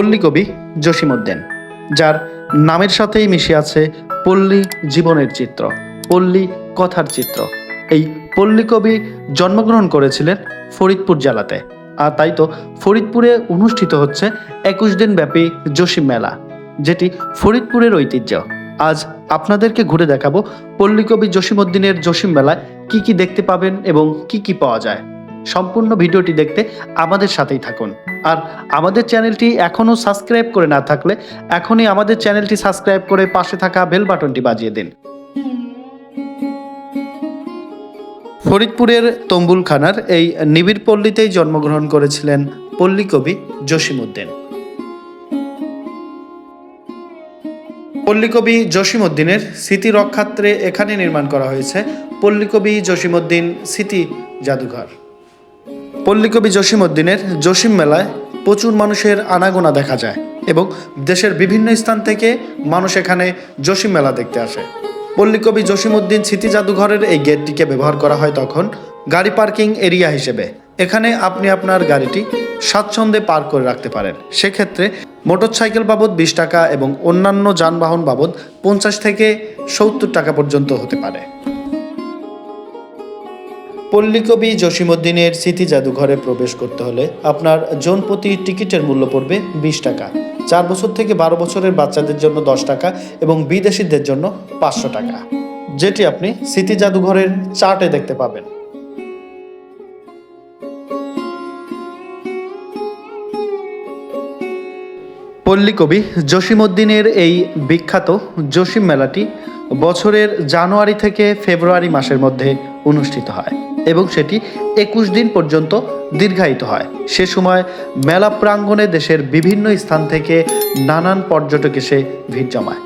পল্লী কবি জসিমউদ্দিন, যার নামের সাথেই মিশে আছে পল্লী জীবনের চিত্র, পল্লী কথার চিত্র। এই পল্লী কবি জন্মগ্রহণ করেছিলেন ফরিদপুর জেলাতে, আর তাই তো ফরিদপুরে অনুষ্ঠিত হচ্ছে একুশ দিন ব্যাপী জসিম মেলা, যেটি ফরিদপুরের ঐতিহ্য। আজ আপনাদেরকে ঘুরে দেখাবো পল্লীকবি জসিমউদ্দিনের জসিম মেলায় কি কি দেখতে পাবেন এবং কি কি পাওয়া যায়। সম্পূর্ণ ভিডিওটি দেখতে আমাদের সাথেই থাকুন। আর আমাদের চ্যানেলটি এখনও সাবস্ক্রাইব করে না থাকলে এখনই আমাদের চ্যানেলটি সাবস্ক্রাইব করে পাশে থাকা বেল বাটনটি বাজিয়ে দিন। ফরিদপুরের তম্বুলখানার এই নিবিড় পল্লীতেই জন্মগ্রহণ করেছিলেন পল্লী কবি জসিমউদ্দিন। পল্লীকবি জসিমউদ্দিনের স্মৃতি রক্ষার্থে এখানে নির্মাণ করা হয়েছে পল্লীকবি জসিমউদ্দিন স্মৃতি জাদুঘর। পল্লীকবি জসিমউদ্দিনের জসিম মেলায় প্রচুর মানুষের আনাগোনা দেখা যায় এবং দেশের বিভিন্ন স্থান থেকে মানুষ এখানে জসিম মেলা দেখতে আসে। পল্লীকবি জসিমউদ্দিন স্মৃতি জাদুঘরের এই গেটটিকে ব্যবহার করা হয় তখন গাড়ি পার্কিং এরিয়া হিসেবে। এখানে আপনি আপনার গাড়িটি স্বাচ্ছন্দ্যে পার্ক করে রাখতে পারেন। সেক্ষেত্রে মোটরসাইকেল বাবদ বিশ টাকা এবং অন্যান্য যানবাহন বাবদ পঞ্চাশ থেকে সত্তর টাকা পর্যন্ত হতে পারে। পল্লীকবি জসিমউদ্দিনের স্মৃতি জাদুঘরে প্রবেশ করতে হলে আপনার জন প্রতি টিকিটের মূল্য পড়বে বিশ টাকা। চার বছর থেকে বারো বছরের বাচ্চাদের জন্য দশ টাকা এবং বিদেশিদের জন্য পাঁচশো টাকা। যেটি আপনি স্মৃতি জাদুঘরের চার্টে দেখতে পাবেন। পল্লীকবি জসিমউদ্দিনের এই বিখ্যাত জসিম মেলাটি বছরের জানুয়ারি থেকে ফেব্রুয়ারি মাসের মধ্যে অনুষ্ঠিত হয়। এবং সেটি একুশ দিন পর্যন্ত দীর্ঘায়িত হয়। সে সময় মেলা প্রাঙ্গণে দেশের বিভিন্ন স্থান থেকে নানান পর্যটক এসে ভিড় জমায়।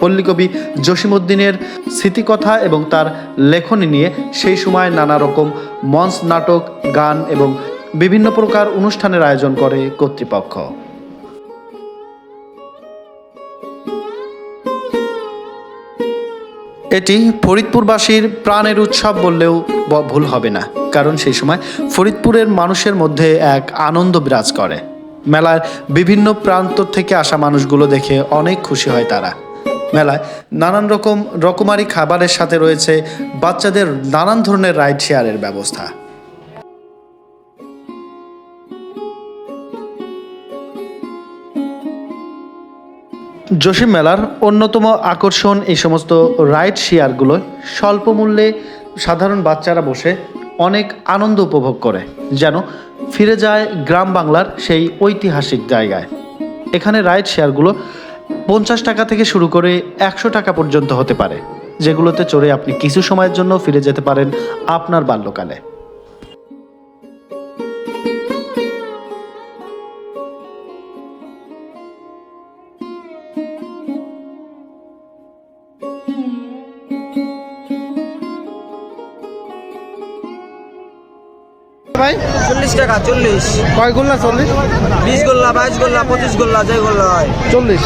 পল্লীকবি জসিমউদ্দিনের স্মৃতিকথা এবং তার লেখনী নিয়ে সেই সময় নানা রকম মঞ্চ নাটক, গান এবং বিভিন্ন প্রকার অনুষ্ঠানের আয়োজন করে কর্তৃপক্ষ। এটি ফরিদপুরবাসীর প্রাণের উৎসব বললেও ভুল হবে না, কারণ সেই সময় ফরিদপুরের মানুষের মধ্যে এক আনন্দ বিরাজ করে। মেলার বিভিন্ন প্রান্ত থেকে আসা মানুষগুলো দেখে অনেক খুশি হয় তারা। মেলায় নানান রকম রকমারি খাবারের সাথে রয়েছে বাচ্চাদের নানান ধরনের রাইড শেয়ারের ব্যবস্থা। জসিম মেলার অন্যতম আকর্ষণ এই সমস্ত রাইড শেয়ারগুলো স্বল্প মূল্যে সাধারণ বাচ্চারা বসে অনেক আনন্দ উপভোগ করে, যেন ফিরে যায় গ্রাম বাংলার সেই ঐতিহাসিক জায়গায়। এখানে রাইড শেয়ারগুলো পঞ্চাশ টাকা থেকে শুরু করে একশো টাকা পর্যন্ত হতে পারে, যেগুলোতে চড়ে আপনি কিছু সময়ের জন্য ফিরে যেতে পারেন আপনার বাল্যকালে। ভাই? চল্লিশ টাকা চল্লিশ। কয় গোল্লা চল্লিশ? বিশ গোল্লা বাইশ গোল্লা পঁচিশ গোল্লা যে গোল্লা হয়। চল্লিশ।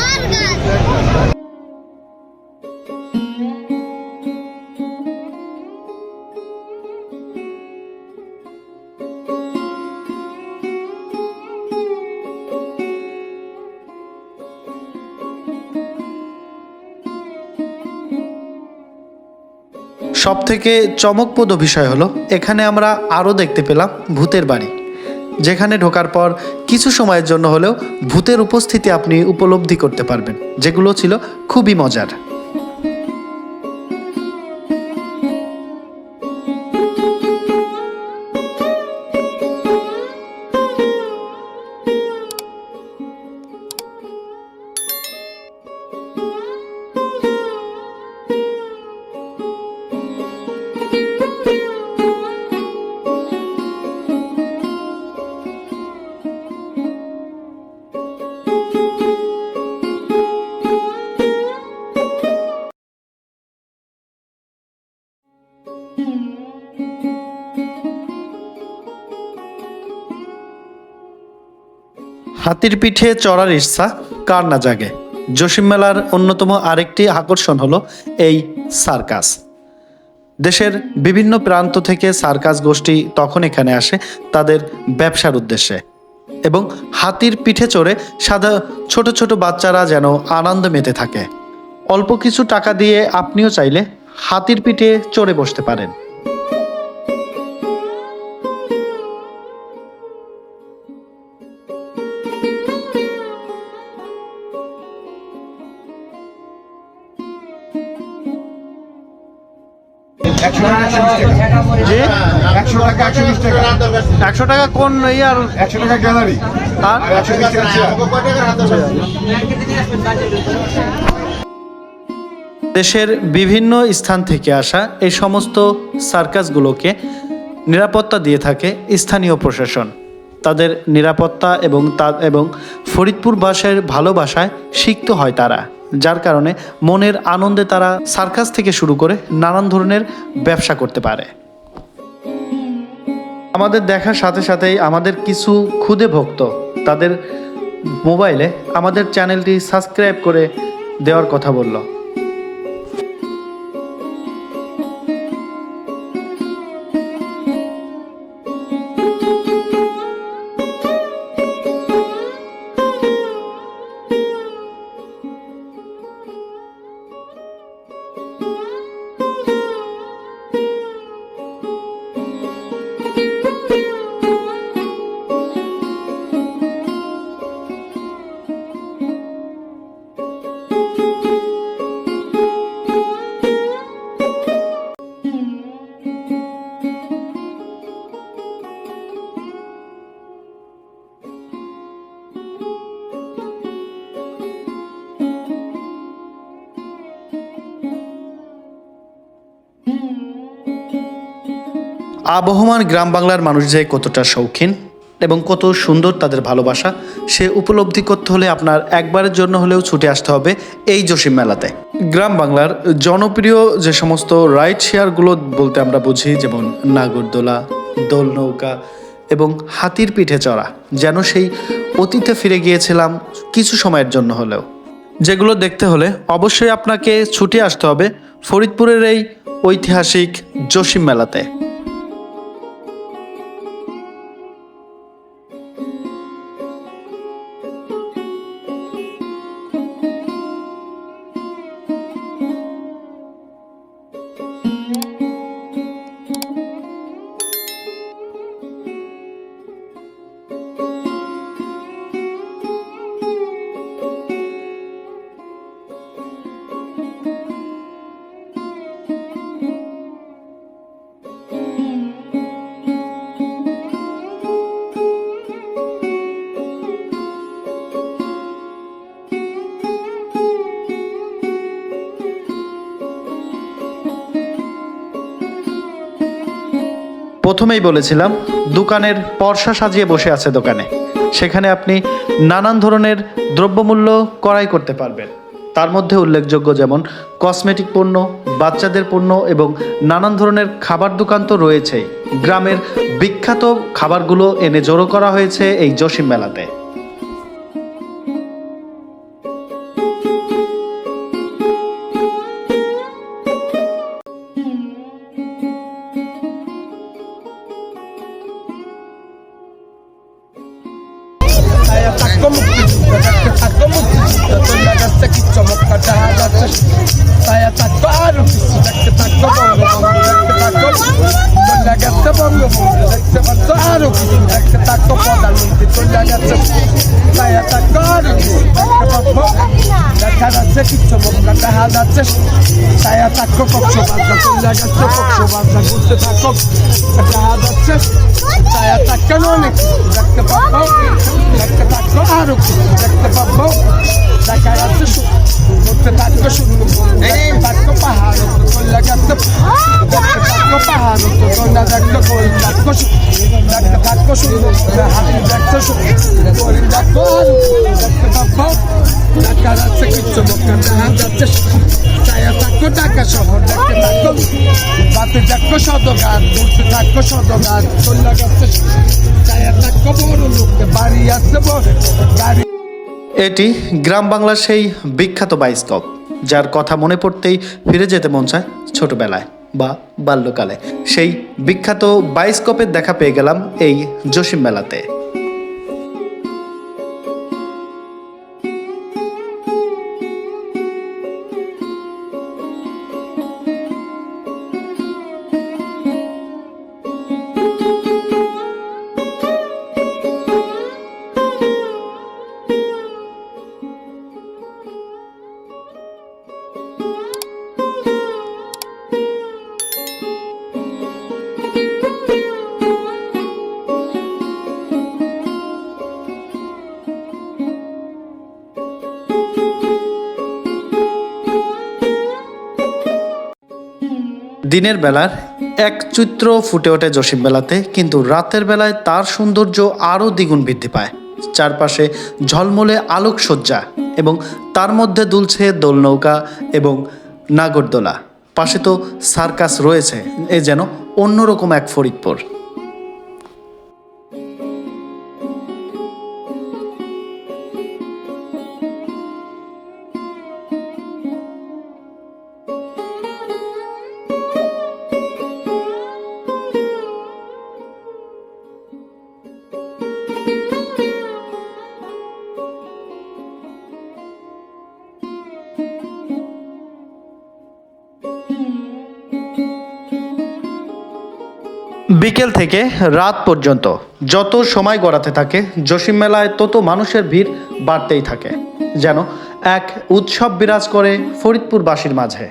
সব থেকে চমকপ্রদ বিষয় হলো, এখানে আমরা আরও দেখতে পেলাম ভূতের বাড়ি যেখানে ঢোকার পর কিছু সময়ের জন্য হলেও ভূতের উপস্থিতি আপনি উপলব্ধি করতে পারবেন, যেগুলো ছিল খুবই মজার। হাতির পিঠে চড়ার ইচ্ছা কার না জাগে? জসিম মেলার অন্যতম আরেকটি আকর্ষণ হলো এই সার্কাস। দেশের বিভিন্ন প্রান্ত থেকে সার্কাস গোষ্ঠী তখন এখানে আসে তাদের ব্যবসার উদ্দেশ্যে এবং হাতির পিঠে চড়ে সাদা ছোট ছোট বাচ্চারা যেন আনন্দ মেতে থাকে। অল্প কিছু টাকা দিয়ে আপনিও চাইলে হাতির পিঠে চড়ে বসতে পারেন। একশো টাকা একশো টাকা একশো বিশ টাকা। একশো টাকা কোন ইয়ার একশো টাকা গ্যালারি। আর একশো বিশ টাকা দেশের বিভিন্ন স্থান থেকে আসা এই সমস্ত সার্কাসগুলোকে নিরাপত্তা দিয়ে থাকে স্থানীয় প্রশাসন। তাদের নিরাপত্তা এবং তা এবং ফরিদপুর ভাষার ভালোবাসায় সিক্ত হয় তারা। যার কারণে মনের আনন্দে তারা সার্কাস থেকে শুরু করে নানান ধরনের ব্যবসা করতে পারে। আমাদের দেখার সাথে সাথেই আমাদের কিছু ক্ষুদে ভক্ত তাদের মোবাইলে আমাদের চ্যানেলটি সাবস্ক্রাইব করে দেওয়ার কথা বলল। আবহমান গ্রাম বাংলার মানুষ যে কতটা শৌখিন এবং কত সুন্দর তাদের ভালোবাসা, সে উপলব্ধি করতে হলে আপনার একবারের জন্য হলেও ছুটে আসতে হবে এই জসিম মেলাতে। গ্রাম বাংলার জনপ্রিয় যে সমস্ত রাইড শেয়ারগুলো বলতে আমরা বুঝি, যেমন নাগরদোলা দোল নৌকা এবং হাতির পিঠে চড়া, যেন সেই অতীতে ফিরে গিয়েছিলাম কিছু সময়ের জন্য হলেও। যেগুলো দেখতে হলে অবশ্যই আপনাকে ছুটে আসতে হবে ফরিদপুরের এই ঐতিহাসিক জসিম মেলাতে। প্রথমেই বলেছিলাম, দোকানের পর্সা সাজিয়ে বসে আছে দোকানে। সেখানে আপনি নানান ধরনের দ্রব্যমূল্য ক্রয় করতে পারবেন। তার মধ্যে উল্লেখযোগ্য যেমন কসমেটিক পণ্য, বাচ্চাদের পণ্য এবং নানান ধরনের খাবার দোকান তো রয়েছেই। গ্রামের বিখ্যাত খাবারগুলো এনে জড়ো করা হয়েছে এই জসিম মেলাতে। Gasta Saya takut aru kisi দেখা যাচ্ছে কিচ্ছু মক্কা দেখা যাচ্ছে ছায়া থাকো কক্ষ বাজা ঘুরতে থাকো দেখা যাচ্ছে ছায়া অনেক দেখতে পাবো দেখতে থাকো আরও দেখতে পাবো দেখা যাচ্ছে ঘুরতে থাকো দেখতে থাকো পাহাড় চলে গেছে থাকো পাহাড় তোমরা দেখো দেখা দেখা দেখো চলে গেছে ছায়া থাকো বড় আসছে এটি গ্রাম বাংলার সেই বিখ্যাত বাইস্কোপ, যার কথা মনে পড়তেই ফিরে যেতে মন চায় ছোটবেলায়। বা বাল্যকালে। সেই বিখ্যাত বাইস্কোপের দেখা পেয়ে গেলাম এই জসিম মেলাতে। দিনের বেলার এক চিত্র ফুটে ওঠে জসিম বেলাতে, কিন্তু রাতের বেলায় তার সৌন্দর্য আরও দ্বিগুণ বৃদ্ধি পায়। চারপাশে ঝলমলে আলোকসজ্জা এবং তার মধ্যে দুলছে দোলনৌকা এবং নাগরদোলা। পাশে তো সার্কাস রয়েছে, এ যেন অন্যরকম এক ফরিদপুর। বিকেল থেকে রাত পর্যন্ত যত সময় গড়াতে থাকে, জসিম মেলায় তত মানুষের ভিড় বাড়তেই থাকে। যেন এক উৎসব বিরাজ করে ফরিদপুরবাসীর মাঝে।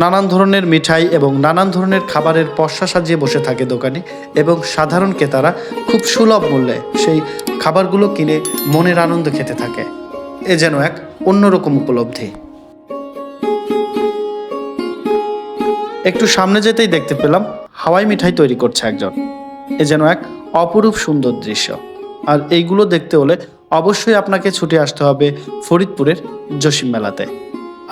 নানান ধরনের মিঠাই এবং নানান ধরনের খাবারের পশা সাজিয়ে বসে থাকে দোকানে এবং সাধারণ ক্রেতারা খুব সুলভ মূল্যে সেই খাবারগুলো কিনে মনের আনন্দ খেতে থাকে। এ যেন এক অন্যরকম উপলব্ধি। একটু সামনে যেতেই দেখতে পেলাম হাওয়াই মিঠাই তৈরি করছে একজন। এ যেন এক অপরূপ সুন্দর দৃশ্য। আর এইগুলো দেখতে হলে অবশ্যই আপনাকে ছুটে আসতে হবে ফরিদপুরের জসিম মেলাতে।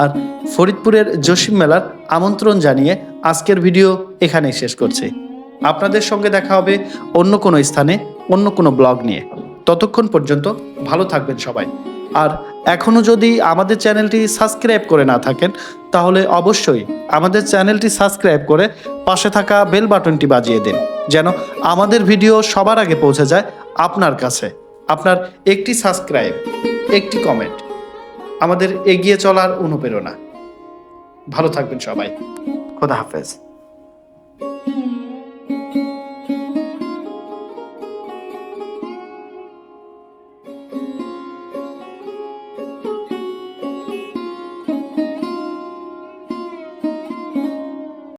আর ফরিদপুরের জসিম মেলার আমন্ত্রণ জানিয়ে আজকের ভিডিও এখানেই শেষ করছি। আপনাদের সঙ্গে দেখা হবে অন্য কোনো স্থানে, অন্য কোনো ব্লগ নিয়ে। ততক্ষণ পর্যন্ত ভালো থাকবেন সবাই। আর এখনও যদি আমাদের চ্যানেলটি সাবস্ক্রাইব করে না থাকেন, তাহলে অবশ্যই আমাদের চ্যানেলটি সাবস্ক্রাইব করে পাশে থাকা বেল বাটনটি বাজিয়ে দিন, যেন আমাদের ভিডিও সবার আগে পৌঁছে যায় আপনার কাছে। আপনার একটি সাবস্ক্রাইব, একটি কমেন্ট আমাদের এগিয়ে চলার অনুপ্রেরণা। ভালো থাকবেন সবাই। খোদা হাফেজ।